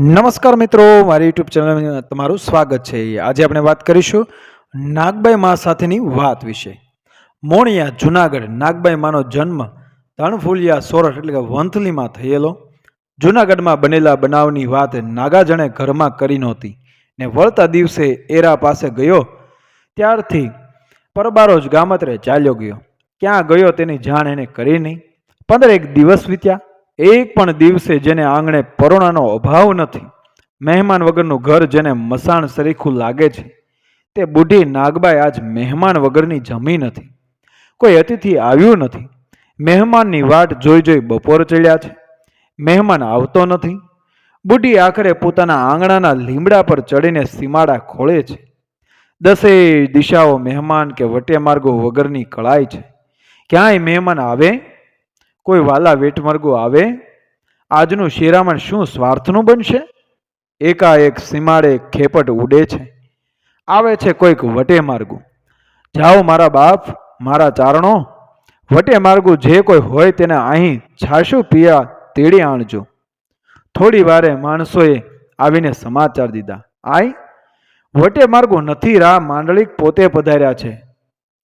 નમસ્કાર મિત્રો, મારી યુટ્યુબ ચેનલમાં તમારું સ્વાગત છે. આજે આપણે વાત કરીશું નાગબાઈ મા સાથેની વાત વિશે. મોણિયા, જુનાગઢ નાગબાઈ માનો જન્મ તણફુલિયા સોરઠ એટલે કે વંથલીમાં થયેલો. જુનાગઢમાં બનેલા બનાવની વાત નાગાજણે ઘરમાં કરી નહોતી ને વળતા દિવસે એરા પાસે ગયો. ત્યારથી પરબારો જ ગામત્રે ચાલ્યો ગયો. ક્યાં ગયો તેની જાણ એને કરી નહીં. પંદરેક દિવસ વીત્યા. એક પણ દિવસે જેને આંગણે પરોણાનો અભાવ નથી, મહેમાન વગરનું ઘર જેને મસાણ સરીખું લાગે છે, તે બુઢી નાગબાઈ આજ મહેમાન વગરની જમી નથી કોઈ અતિથિ આવ્યું નથી. મહેમાનની વાટ જોઈ જોઈ બપોર ચડ્યા છે. મહેમાન આવતો નથી. બુઢી આખરે પોતાના આંગણાના લીમડા પર ચડીને સીમાડા ખોળે છે. દસેય દિશાઓ મહેમાન કે વટે માર્ગો વગરની કળાય છે. ક્યાંય મહેમાન આવે? કોઈ વાલા વેટમર્ગો આવે, આજનું શિરામણ શું સ્વાર્થનું બનશે? એકાએક સીમાડે ખેપટ ઉડે છે. આવે છે કોઈક વટે માર્ગું. જાઓ મારા બાપ, મારા ચારણો, વટે માર્ગું જે કોઈ હોય તેને અહીં છાશું પીયા તેડી આણજો. થોડી વારે માણસોએ આવીને સમાચાર દીધા. આય, વટે માર્ગો નથી રા, માંડલિક પોતે પધાર્યા છે.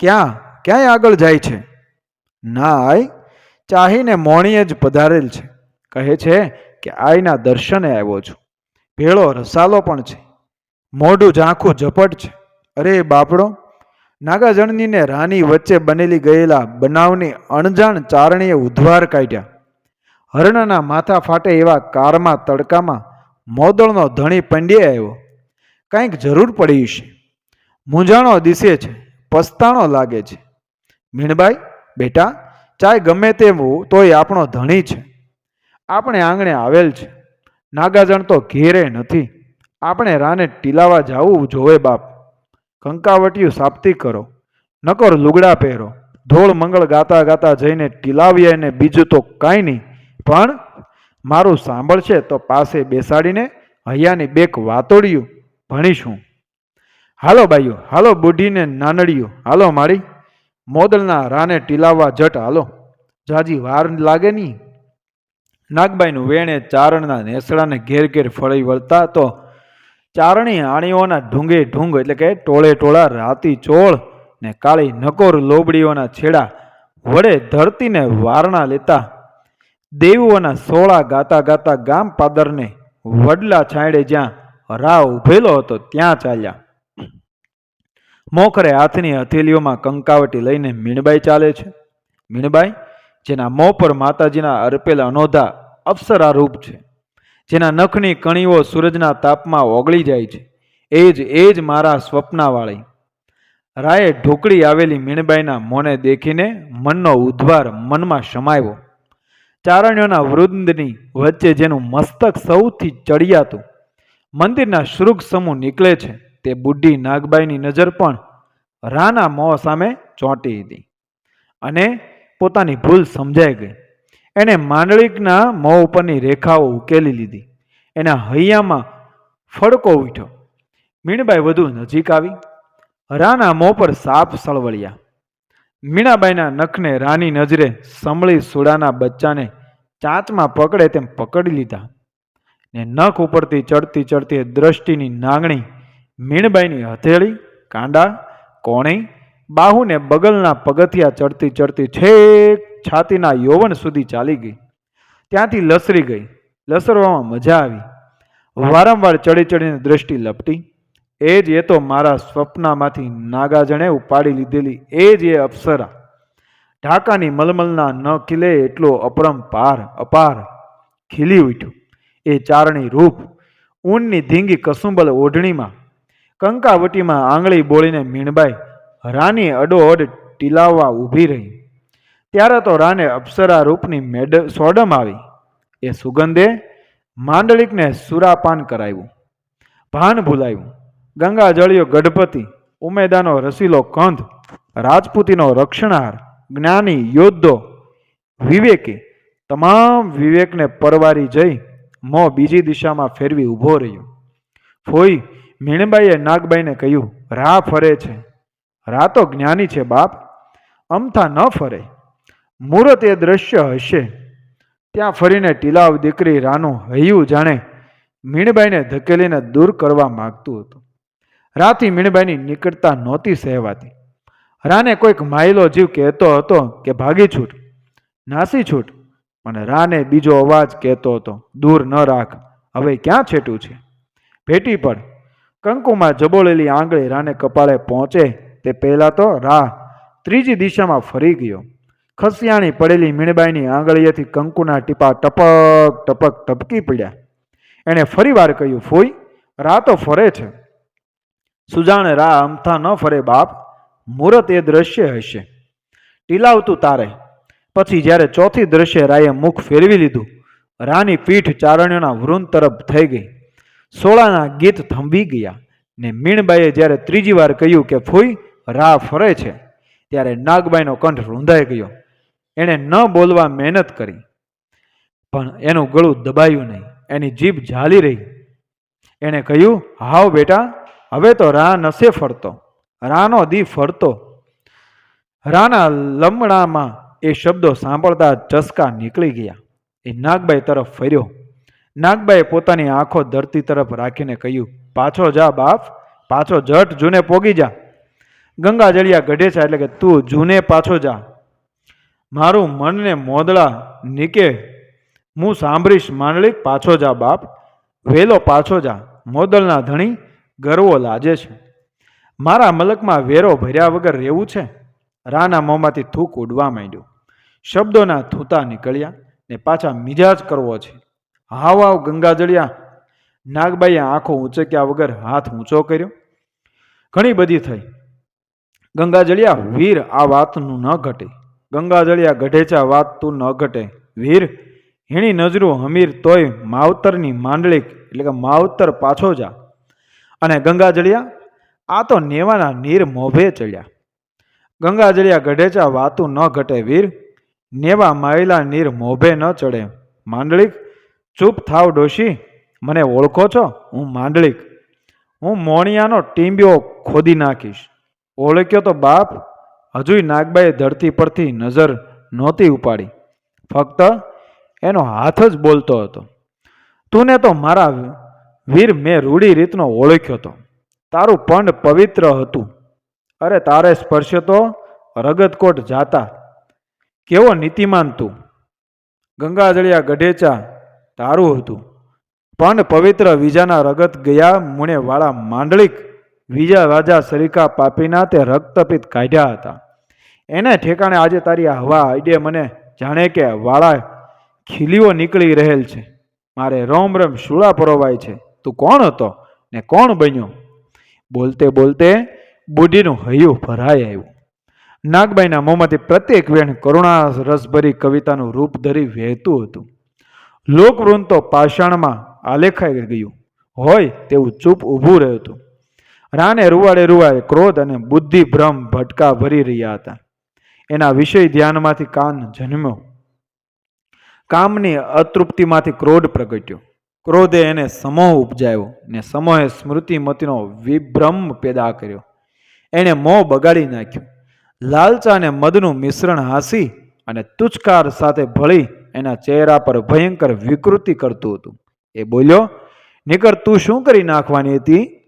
ક્યાં, ક્યાંય આગળ જાય છે? ના, આય ચાહીને મોણીએ જ પધારેલ છે. કહે છે કે આઈના દર્શને આવ્યો છું. ભેળો રસાલો પણ છે. મોઢું ઝાંખું ઝપટ છે. અરે બાપડો નાગાજણનીને રાની વચ્ચે બનેલી ગયેલા બનાવની અણજાણ ચારણીએ ઉદ્વાર કાઢ્યા. હરણના માથા ફાટે એવા કારમાં તડકામાં મોદળનો ધણી પંડ્યે આવ્યો. કંઈક જરૂર પડી છે મૂંઝાણો દિશે છે. પસ્તાણો લાગે છે. મીણબાઈ, બેટા ચાય ગમે તેમ તોય આપણો ધણી છે. આપણે આંગણે આવેલ છે. નાગાજણ તો ઘેરે નથી. આપણે રાને ટીલાવા જાવું જોવે બાપ. કંકાવટિયું સાપ્તી કરો. નકર લુગડા પહેરો. ધોળ મંગળ ગાતા ગાતા જઈને ટીલાવીએ ને બીજું તો કાંઈ નહીં. પણ મારું સાંભળશે તો પાસે બેસાડીને હૈયાની બેક વાતોડિયું ભણીશું. હાલો બાઈઓ, હાલો બુઢીને નાનડિયું હાલો મારી. મોદલના રાને ટીલાવવા જટ હાલો. જાજી વાર લાગે નહીં નાગબાઈનું વેણે ચારણના નેસડાને ઘેર ઘેર ફળી વળતા તો ચારણી આણીઓના ઢૂંગે ઢૂંગ એટલે કે ટોળે ટોળા રાતી ચોળ ને કાળી નકોર લોબડીઓના છેડા વડે ધરતીને વારણા લેતા. દેવુઓના સોળા ગાતા ગાતા ગામ પાદરને વડલા છાંયડે જ્યાં રાવ ઉભેલો હતો ત્યાં ચાલ્યા. મોખરે હાથની હથેલીઓમાં કંકાવટી લઈને મીણબાઈ ચાલે છે. મીણબાઈ, જેના મોં પર માતાજીના અર્પેલ અનોધા અપ્સરા રૂપ છે, જેના નખની કણીઓ સૂરજના તાપમાં ઓગળી જાય છે. એ જ એ જ મારા સ્વપ્નાવાળી. રાયે ઢોકળી આવેલી મીણબાઈના મોને દેખીને મનનો ઉદ્વાર મનમાં સમાયો ચારણ્યોના વૃંદની વચ્ચે જેનું મસ્તક સૌથી ચડિયાતું મંદિરના શૃગ સમૂહ નીકળે છે. તે બુઢી નાગબાઈની નજર પણ રાના મોં સામે ચોંટી હતી અને પોતાની ભૂલ સમજાઈ ગઈ. એણે માંડળીકના મોં ઉપરની રેખાઓ ઉકેલી લીધી. એના હૈયામાં ફડકો ઉઠ્યો. મીણબાઈ વધુ નજીક આવી. રાના મોં પર સાપ સળવળ્યા. મીણાબાઈના નખને રાની નજરે સંભળી સુડાના બચ્ચાને ચાંચમાં પકડે તેમ પકડી લીધા. ને નખ ઉપરથી ચડતી ચડતી દ્રષ્ટિની નાંગણી મીણબાઈની હથેળી, કાંડા, કોણી, બાહુને બગલના પગથિયા ચડતી ચડતી છેક છાતીના યૌવન સુધી ચાલી ગઈ. ત્યાંથી લસરી ગઈ. લસરવામાં મજા આવી. વારંવાર ચડી ચડીને દ્રષ્ટિ લપટી. એ જ એ તો મારા સ્વપ્નમાંથી નાગાજણે ઉપાડી લીધેલી એ જ એ અપ્સરા. ઢાકાની મલમલના ન ખીલે એટલો અપરંપાર અપાર. ખીલી ઉઠ્યું. એ ચારણી રૂપ. ઊનની ધીંગી કસુંબલ ઓઢણીમાં. કંકાવટીમાં આંગળી બોળીને મીણબાઈ રાની અડોઅડ ટીલાવવા ઊભી રહી. ત્યારે તો રાને અપ્સરા રૂપની મેડ સોડમ આવી. એ સુગંધે માંડલિકને સુરાપાન કરાવ્યું. ભાન ભૂલાયું. ગંગા જળિયો ગઢપતિ, ઉમેદાનો રસીલો કંધ, રાજપૂતીનો રક્ષણહાર, જ્ઞાની યોદ્ધો, વિવેકે તમામ વિવેકને પરવારી જઈ મોં બીજી દિશામાં ફેરવી ઊભો રહ્યો. ફોઈ મીણબાઈએ નાગબાઈને કહ્યું રા ફરે છે. રા તો જ્ઞાની છે બાપ, અમથા ન ફરે. મૂરત એ દ્રશ્ય હશે. ત્યાં ફરીને ટીલાવ દીકરી રાનું હૈયું જાણે મીણબાઈને ધકેલીને દૂર કરવા માગતું હતું. રાથી મીણબાઈની નિકટતા નહોતી સહેવાતી. રાને કોઈક માયલો જીવ કહેતો હતો કે, ભાગી છૂટ, નાસી છૂટ. પણ રાને બીજો અવાજ કહેતો હતો, દૂર ન રાખ, હવે ક્યાં છેટું છે? ભેટી પડ. કંકુમાં જબોળેલી આંગળી રાને કપાળે પહોંચે તે પહેલાં તો રાહ ત્રીજી દિશામાં ફરી ગયો. ખસિયાણી પડેલી મીણબાઈની આંગળીએથી કંકુના ટીપા ટપક ટપક ટપકી પડ્યા. એણે ફરીવાર કહ્યું, ફોઈ, રાહ તો ફરે છે. સુજાણે રાહ અમથા ન ફરે બાપ, મુહૂર્ત એ દ્રશ્ય હશે. ટીલાવતું તારે. પછી જ્યારે ચોથી દ્રશ્ય રાયે મુખ ફેરવી લીધું, રાની પીઠ ચારણ્યોના વૃંદ તરફ થઈ ગઈ. સોળાના ગીત થંભી ગયા ને મીણબાઈએ જ્યારે ત્રીજી વાર કહ્યું કે ફૂઈ રા ફરે છે, ત્યારે નાગબાઈનો કંઠ રૂંધાઈ ગયો. એણે ન બોલવા મહેનત કરી, પણ એનું ગળું દબાયું નહીં. એની જીભ ઝાલી રહી. એણે કહ્યું, હાવ બેટા, હવે તો રા નસે ફરતો. રાનો દી ફરતો. રાના લમણામાં એ શબ્દો સાંભળતા ચસકા નીકળી ગયા. એ નાગબાઈ તરફ ફર્યો. નાગબાઈએ પોતાની આંખો ધરતી તરફ રાખીને કહ્યું, પાછો જા બાપ, પાછો જટ જૂને પોગી જા. ગંગા જળિયા ગઢે છે એટલે કે તું જૂને પાછો જા. મારું મનને મોદળા નીકે. હું સાંભળીશ માંડલિક, પાછો જા બાપ. વેલો પાછો જા. મોદલના ધણી ગરવો લાજે છે. મારા મલકમાં વેરો ભર્યા વગર રહેવું છે. રાના મોંમાંથી થૂક ઉડવા માંડ્યું. શબ્દોના થૂતા નીકળ્યા ને પાછા મિજાજ કરવો છે. હાવ હાવ ગંગાજળિયા નાગબાઈએ આંખો ઊંચક્યા વગર હાથ ઊંચો કર્યો. ઘણી બધી થઈ. ગંગાજળિયા વીર, આ વાતનું ન ઘટે. ગંગાજળિયા ગઢેચા વાત તું ન ઘટે. વીર, હીણી નજરું હમીર તોય માવતરની માંડળીક એટલે કે માવતર પાછો જા. અને ગંગાજળિયા આ તો નેવાના નીર મોભે ચડ્યા. ગંગાજળિયા ગઢેચા વાતું ન ઘટે, વીર. નેવા માયલા નીર મોભે ન ચડે. માંડળીક ચૂપ થાવ ડોશી, મને ઓળખો છો? હું માંડળીક હું મોણિયાનો ટીંબ્યો ખોદી નાખીશ. ઓળખ્યો તો બાપ, હજુય નાગબાઈએ ધરતી પરથી નજર નહોતી ઉપાડી. ફક્ત એનો હાથ જ બોલતો હતો. તું ને તો મારા વીર મેં રૂડી રીતનો ઓળખ્યો હતો તારું પંડ પવિત્ર હતું. અરે તારે સ્પર્શ્ય તો રગતકોટ જાતા. કેવો નીતિમાન તું. ગંગાજળિયા ગઢેચા તારું હતું. પણ પવિત્ર વિજાના રગત ગયા મુણે વાળા માંડલિક વિજા રાજા સરિકા પાપીના તે રક્તપિત કાઢ્યા હતા. એને ઠેકાણે આજે તારી હવા આઈડે મને જાણે કે વાળા ખીલીઓ નીકળી રહેલ છે. મારે રોમ રમ શૂળા પરોવાય છે. તું કોણ હતો ને કોણ બન્યો? બોલતે બોલતે બુઢીનું હૈયું ભરાઈ આવ્યું. નાગબાઈના મોંમાંથી પ્રત્યેક વેણ કરુણા રસભરી કવિતાનું રૂપ ધરી વહેતું હતું. લોકવૃંદ તો પાષાણમાં આલેખાઈ ગયું હોય તેવું ચૂપ ઊભું રહ્યું હતું. રાને રૂવાડે રૂવાડે ક્રોધ અને બુદ્ધિ, ભ્રમ ભટકા ભરી રહ્યા હતા. એના વિષય ધ્યાનમાંથી કાન જન્મ્યો. કામની અતૃપ્તિમાંથી ક્રોધ પ્રગટ્યો. ક્રોધે એને સમોહ ઉપજાવ્યો ને સમોહે સ્મૃતિમતીનો વિભ્રમ પેદા કર્યો. એણે મોં બગાડી નાખ્યું. લાલચા અને મદનું મિશ્રણ હાંસી અને તુચકાર સાથે ભળી એના ચહેરા પર ભયંકર વિકૃતિ કરતું હતું. એ બોલ્યો નીકળ તું શું કરી નાખવાની હતી?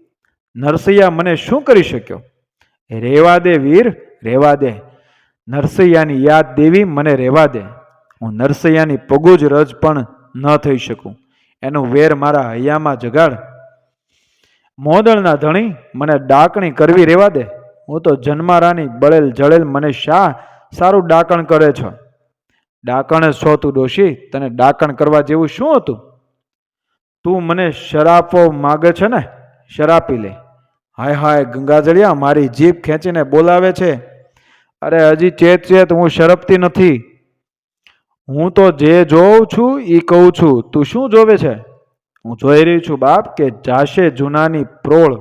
નરસૈયા મને શું કરી શક્યો? રેવા દે વીર રેવા દે. નરસૈયાની યાદ દેવી મને રેવા દે. હું નરસૈયાની પગુજ રજ પણ ન થઈ શકું. એનું વેર મારા હૈયામાં જગાડ. મોદળના ધણી મને ડાકણી કરવી રેવા દે. હું તો જન્મારાની બળેલ જળેલ મને શા સારું ડાકણ કરે છો. ડાકણ છો તું ડોશી, તને ડાકણ કરવા જેવું શું હતું? તું મને શરાપો માગે છે ને, શરાપી લે. હાય હાય ગંગાજળિયા, મારી જીભ ખેંચીને બોલાવે છે. અરે હજી ચેત ચેત હું શરપતી નથી. હું તો જે જોઉં છું એ કહું છું. તું શું જોવે છે? હું જોઈ રહી છું બાપ, કે જાશે જૂનાની પ્રોળ.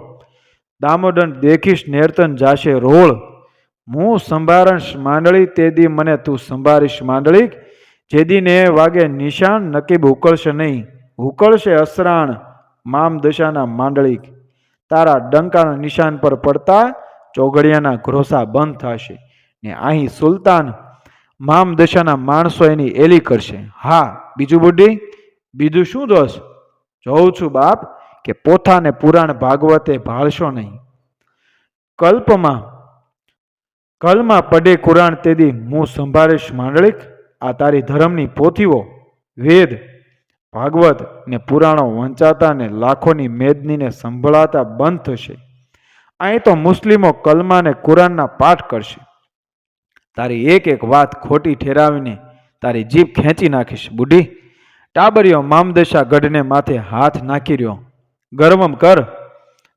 દામોદંડ દેખીશ, નેરતન જાશે રોળ. હું સંભારણશ માંડળી તે દી મને તું સંભાળીશ માંડળી જેદી ને વાગે નિશાન નકીબ ઉકળશે નહીં. ઉકળશે અસરાણ મામ દશાના માંડળીક. તારા ડંકાના નિશાન પર પડતા ચોઘડિયાના ઘરોસા બંધ થશે ને અહીં સુલતાન મામ દશાના માણસો એની એલી કરશે. હા, બીજું બુઢી બીજું શું દોષ? જોઉં છું બાપ કે પોથાને પુરાણ ભાગવતે ભાળશો નહીં. કલ્પમાં કલમાં પડે કુરાણ તેદી હું સંભાળીશ માંડળીક. આ તારી ધર્મની પોથીઓ, વેદ, ભાગવત ને પુરાણો વંચાતા ને લાખોની મેદનીને સંભળાતા બંધ થશે. અહીં તો મુસ્લિમો કલમા ને કુરાનના પાઠ કરશે. તારી એક એક વાત ખોટી ઠેરાવીને તારી જીભ ખેંચી નાખીશ, બુઢી. ટાબરિયો મામદશા ગઢને માથે હાથ નાખી રહ્યો. ગર્વમ કર.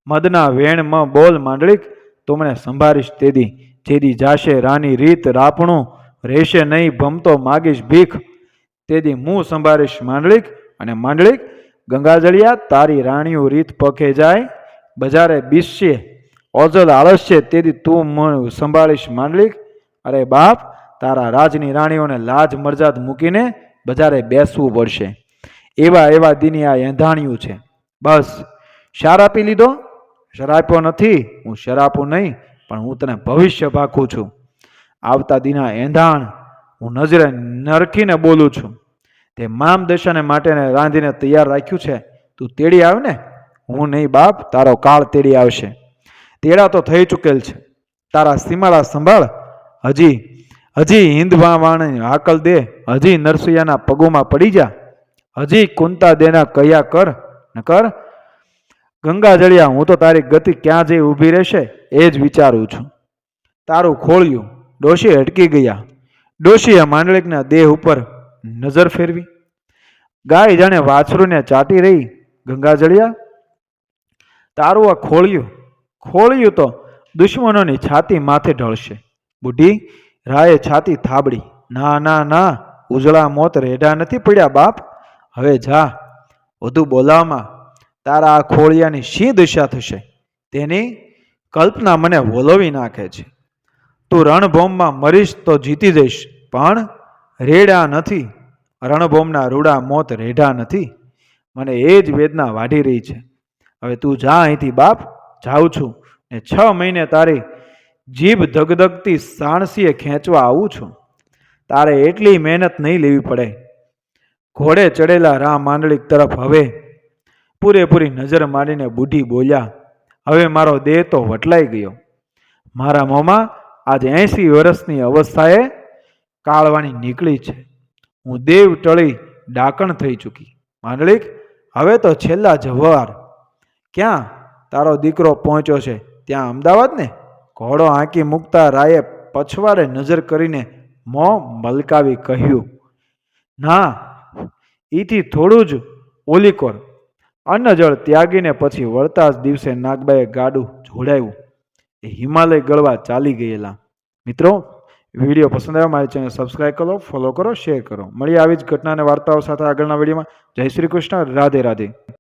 મદના વેણમાં બોલ માંડળીક તું સંભાળીશ તેદી. જેદી જાશે રાની રીત રાપણું, રહેશે નહીં ભમતો માગીશ ભીખ. તેદી હું સંભાળીશ માંડળીક અને માંડળીક, ગંગાજળિયા તારી રાણીઓ રીત પખે જાય, બજારે બીસશે, ઓજલ આળસશે તેથી તું સંભાળીશ માંડલિક અરે બાપ, તારા રાજની રાણીઓને લાજ મરજાદ મૂકીને બજારે બેસવું પડશે. એવા એવા દિની આ એંધાણિયું છે. બસ, શાર લીધો? શરાપ્યો નથી? હું શરાપું નહીં પણ હું તને ભવિષ્ય ભાખું છું. આવતા દિના એંધાણ હું નજરે નરખીને બોલું છું. તે મામ દશાને માટેને રાંધીને તૈયાર રાખ્યું છે. તું તેડી આવ ને હું નહીં બાપ, તારો કાળ તેડી આવશે. તેડા તો થઈ ચૂકેલ છે. તારા સીમાડા સંભાળ. હજી હજી હિંદવા વાણી હાકલ દે. હજી નરસૈયાના પગોમાં પડી જા. હજી કુંતા દેના કયા કર. ન કર ગંગા જળિયા, હું તો તારી ગતિ ક્યાં જઈ ઊભી રહેશે? એ જ વિચારું છું. તારું ખોળ્યું ડોશી અટકી ગયા. ડોશીએ માંડલિકના દેહ ઉપર નજર ફેરવી. ગાય જાણે વાછરૂને ચાટી રહી. ગંગા જળિયા, તારું આ ખોળ્યું ખોળ્યું તો દુશ્મનોની છાતી માથે ઢળશે. બુઢી રાયે છાતી થાબડી. ના ના ના, ઉજળા મોત રેઢા નથી પડ્યા બાપ. હવે જા, વધુ બોલાવમાં તારા આ ખોળિયાની શી દશા થશે? તેની કલ્પના મને વોલવી નાખે છે. તું રણભોમમાં મરીશ તો જીતી જઈશ, પણ રેડા નથી. રણભોમના રૂડા મોત રેઢા નથી. મને એ જ વેદના વાઢી રહી છે. હવે તું જા અહીંથી બાપ, જાઉં છું ને છ મહિને તારી જીભ ધગધગતી સાણસીએ ખેંચવા આવું છું. તારે એટલી મહેનત નહીં લેવી પડે. ઘોડે ચડેલા રામ માંડલિક તરફ હવે પૂરેપૂરી નજર માંડીને બુઢી બોલ્યા હવે મારો દેહ તો વટલાઈ ગયો. મારા મોંમાં આજે એંસી વર્ષની અવસ્થાએ કાળવાણી નીકળી છે. હું દેવ ટળી ડાકણ થઈ ચૂકી. માંડલિક, હવે તો છેલ્લા જવાર. ક્યાં તારો દીકરો પહોંચ્યો છે? ત્યાં અમદાવાદ ને ઘોડો આંકી મૂકતા રાયે પછવાડે નજર કરીને મોં મલકાવી કહ્યું, ના, ઈથી થોડું જ ઓલીકોર અન્નજળ ત્યાગીને પછી વળતા જ દિવસે નાગબાએ ગાડું જોડાયું. એ હિમાલય ગળવા ચાલી ગયેલા. મિત્રો, વીડિયો પસંદ આવ્યો મારી ચેનલ સબસ્ક્રાઈબ કરો, ફોલો કરો, શેર કરો. મળીએ આવી જ ઘટના અને વાર્તાઓ સાથે આગળના વિડીયોમાં. જય શ્રી કૃષ્ણ, રાધે રાધે.